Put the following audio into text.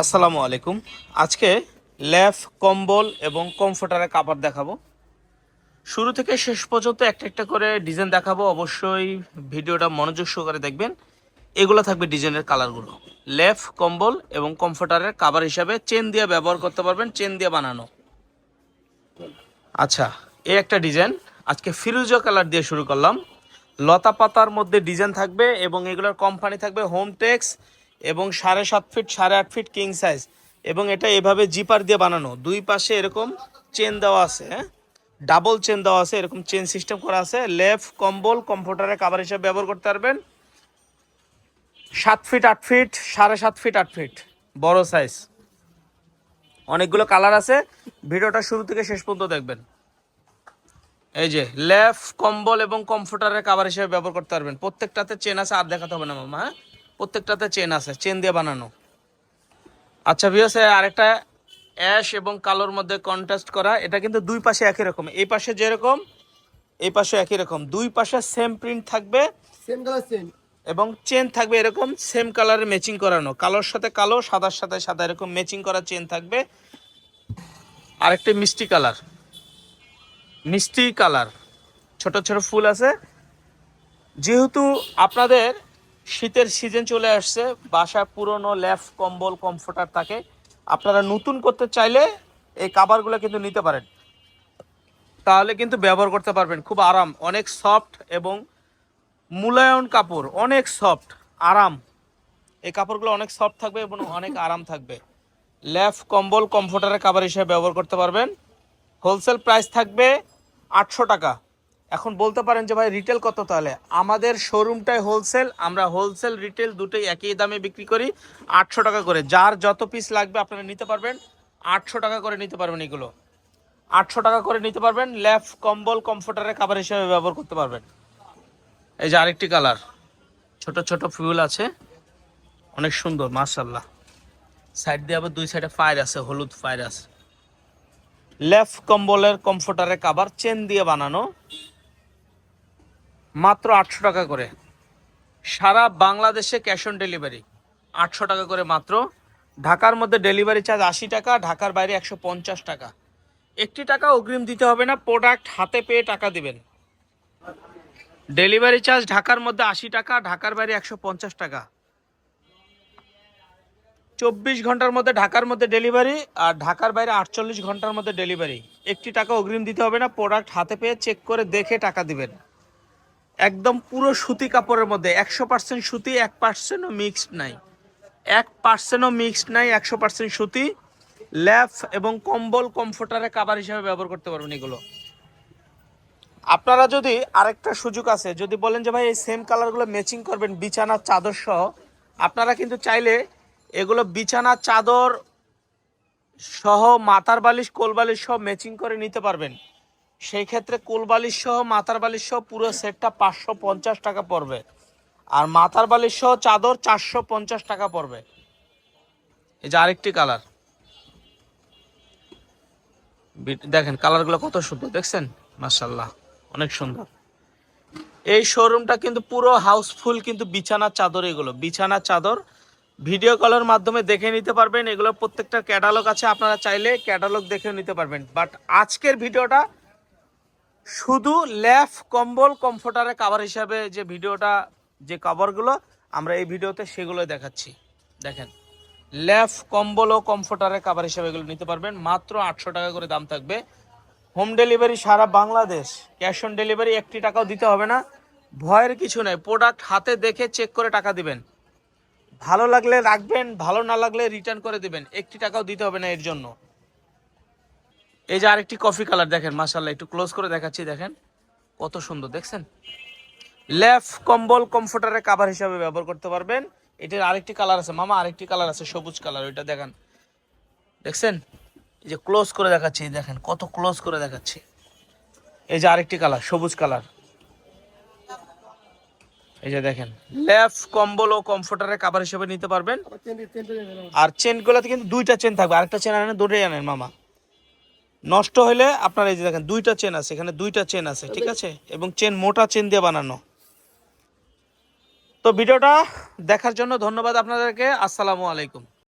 আসসালামু আলাইকুম। আজকে ল্যাফ, কম্বল এবং কমফোর্টারের কাপড় দেখাবো। শুরু থেকে শেষ পর্যন্ত একটা একটা করে ডিজাইন দেখাবো। অবশ্যই ভিডিওটা মনোযোগ সহকারে দেখবেন। এগুলো থাকবে ডিজাইনের কালারগুলো। লেফ কম্বল এবং কমফোর্টারের কাভার হিসাবে চেন দিয়ে ব্যবহার করতে পারবেন, চেন দিয়ে বানানো। আচ্ছা এই একটা ডিজাইন। আজকে ফিরুজা কালার দিয়ে শুরু করলাম। লতা পাতার মধ্যে ডিজাইন থাকবে এবং এগুলোর কোম্পানি থাকবে হোম টেক্স এবং সাড়ে সাত ফিট সাড়ে আট ফিট কিং সাইজ এবং এটা এভাবে জিপার দিয়ে বানানো। দুই পাশে এরকম চেন দেওয়া আছে হ্যাঁ? ডাবল চেন দেওয়া আছে, এরকম চেন সিস্টেম করা আছে। লেফ কম্বল কম্পিউটারের কাভার হিসেবে ব্যবহার করতে পারবেন। সাত ফিট আট ফিট সাড়ে সাত ফিট আট ফিট বড় সাইজ অনেকগুলো কালার আছে। ভিডিওটা শুরু থেকে শেষ পর্যন্ত দেখবেন। এই যে লেফ কম্বল এবং কমফোর্টারের কাভার হিসেবে ব্যবহার করতে পারবেন। প্রত্যেকটাতে চেন আছে, আর দেখাতে হবে না মামা হ্যাঁ? প্রত্যেকটাতে চেন আছে চেন দিয়ে বানানো। আচ্ছা ভিওস আরেকটা অ্যাশ এবং কালোর মধ্যে কন্ট্রাস্ট করা এটা কিন্তু দুই পাশে একই রকম। এই পাশে যেরকম এই পাশে একই রকম। দুই পাশে সেম প্রিন্ট থাকবে সেম কালার সেম এবং চেন থাকবে এরকম সেম কালারে ম্যাচিং করানো। কালোর সাথে কালো সাদার সাথে সাদা এরকম ম্যাচিং করা চেন থাকবে। আরেকটা মিষ্টি কালার মিষ্টি কালার ছোট ছোট ফুল আছে। যেহেতু আপনাদের শীতের সিজন চলে আসছে, বাসায় পুরনো ল্যাফ কম্বল কমফোর্টার থাকে। আপনারা নতুন করতে চাইলে এই কাভারগুলো কিন্তু নিতে পারেন। তাহলে কিন্তু ব্যবহার করতে পারবেন, খুব আরাম। অনেক সফট এবং মূল্যায়ন কাপড়, অনেক সফট আরাম। এই কাপড়গুলো অনেক সফট থাকবে এবং অনেক আরাম থাকবে। ল্যাফ কম্বল কমফোর্টারের কাভার হিসেবে ব্যবহার করতে পারবেন। হোলসেল প্রাইস থাকবে আটশো টাকা। এখন বলতে পারেন যে ভাই রিটেল কত তাহলে? আমাদের শোরুমটাই হোলসেল আমরা হোলসেল রিটেল দুটোই একই দামে বিক্রি করি, আটশো টাকা করে। যার যত পিস লাগবে আপনারা নিতে পারবেন, আটশো টাকা করে নিতে পারবেন এগুলো। আটশো টাকা করে নিতে পারবেন ল্যাফ কম্বল কমফোর্টারের কাভার হিসেবে ব্যবহার করতে পারবেন। এই যে আরেকটি কালার ছোট ছোট ফুল আছে। অনেক সুন্দর মার্শাল্লাহ সাইড দিয়ে আবার দুই সাইডে ফায়ার আছে, হলুদ ফায়ার আছে। লেফ, কম্বলের কমফোর্টারের কাভার চেন দিয়ে বানানো। মাত্র আটশো টাকা করে। সারা বাংলাদেশে ক্যাশ অন ডেলিভারি আটশো টাকা করে মাত্র। ঢাকার মধ্যে ডেলিভারি চার্জ আশি টাকা, ঢাকার বাইরে একশো পঞ্চাশ টাকা। একটি টাকা অগ্রিম দিতে হবে না প্রোডাক্ট হাতে পেয়ে টাকা দিবেন। ডেলিভারি চার্জ ঢাকার মধ্যে আশি টাকা, ঢাকার বাইরে একশো পঞ্চাশ টাকা। চব্বিশ ঘণ্টার মধ্যে ঢাকার মধ্যে ডেলিভারি আর ঢাকার বাইরে আটচল্লিশ ঘণ্টার মধ্যে ডেলিভারি একটি টাকা অগ্রিম দিতে হবে না প্রোডাক্ট হাতে পেয়ে চেক করে দেখে টাকা দিবেন। একদম পুরো সুতি কাপড়ের মধ্যে। একশো পার্সেন্ট সুতি, এক পার্সেন্টও মিক্সড নাই। এক পার্সেন্টও মিক্সড নাই, একশো পার্সেন্ট সুতি। ল্যাফ এবং কম্বল কমফোর্টারে কাবার হিসাবে ব্যবহার করতে পারবেন এগুলো। আপনারা যদি আরেকটা সুযোগ আছে, যদি বলেন যে ভাই এই সেম কালারগুলো ম্যাচিং করবেন বিছানার চাদর সহ, আপনারা কিন্তু চাইলে এগুলো বিছানার চাদর সহ, মাথার বালিশ, কোল বালিশ সহ ম্যাচিং করে নিতে পারবেন। সেই ক্ষেত্রে কোল বালিশ সহ, মাথার বালিশ সহ পুরো সেটটা পাঁচশো পঞ্চাশ টাকা পড়বে। আর মাথার বালিশ সহ চাদর চারশো পঞ্চাশ টাকা পড়বে। এই যে আরেকটি কালার। দেখেন, কালারগুলো কত সুন্দর, দেখছেন? মার্শাল্লাহ অনেক সুন্দর। এই শোরুমটা কিন্তু পুরো হাউসফুল, কিন্তু বিছানার চাদর এগুলো। বিছানার চাদর, ভিডিও কলের মাধ্যমে দেখে নিতে পারবেন। এগুলো প্রত্যেকটা ক্যাটালগ আছে, আপনারা চাইলে ক্যাটালগ দেখে নিতে পারবেন। বাট আজকের ভিডিওটা শুধু ল্যাফ কম্বল কমফোর্টারের কাভার হিসাবে যে ভিডিওটা, যে কাভারগুলো আমরা এই ভিডিওতে সেগুলো দেখাচ্ছি। দেখেন ল্যাফ কম্বল ও কমফোর্টারের কাভার হিসাবে এগুলো নিতে পারবেন। মাত্র আটশো টাকা করে দাম থাকবে। হোম ডেলিভারি সারা বাংলাদেশ ক্যাশ অন ডেলিভারি একটি টাকাও দিতে হবে না। ভয়ের কিছু নেই প্রোডাক্ট হাতে দেখে চেক করে টাকা দিবেন। ভালো লাগলে রাখবেন, ভালো না লাগলে রিটার্ন করে দিবেন। একটি টাকাও দিতে হবে না এর জন্য। এই যে আরেকটি কফি কালার দেখেন মাসাল্লাহ একটু ক্লোজ করে দেখাচ্ছি, দেখেন। কত সুন্দর, দেখছেন? লেফ কম্বল কমফোর্টারের কাভার হিসাবে ব্যবহার করতে পারবেন। এটার আরেকটি কালার আছে, মামা, আরেকটি কালার আছে, সবুজ কালার, ওইটা দেখেন। দেখছেন? এই যে ক্লোজ করে দেখাচ্ছি দেখেন, কত ক্লোজ করে দেখাচ্ছি। এই যে আরেকটি কালার, সবুজ কালার। এই যে দেখেন, লেফ কম্বল ও কমফোর্টারের কাভার হিসেবে নিতে পারবেন। আর চেনগুলোতে কিন্তু দুইটা চেন থাকবে, আরেকটা চেন আনেন, দুটোই আনেন, মামা। নষ্ট হলে আপনার এই যে দেখেন দুইটা চেন আছে, এখানে দুইটা চেন আছে, ঠিক আছে? এবং চেন মোটা চেন দিয়ে বানানো। তো ভিডিওটা দেখার জন্য ধন্যবাদ আপনাদেরকে। আসসালামু আলাইকুম।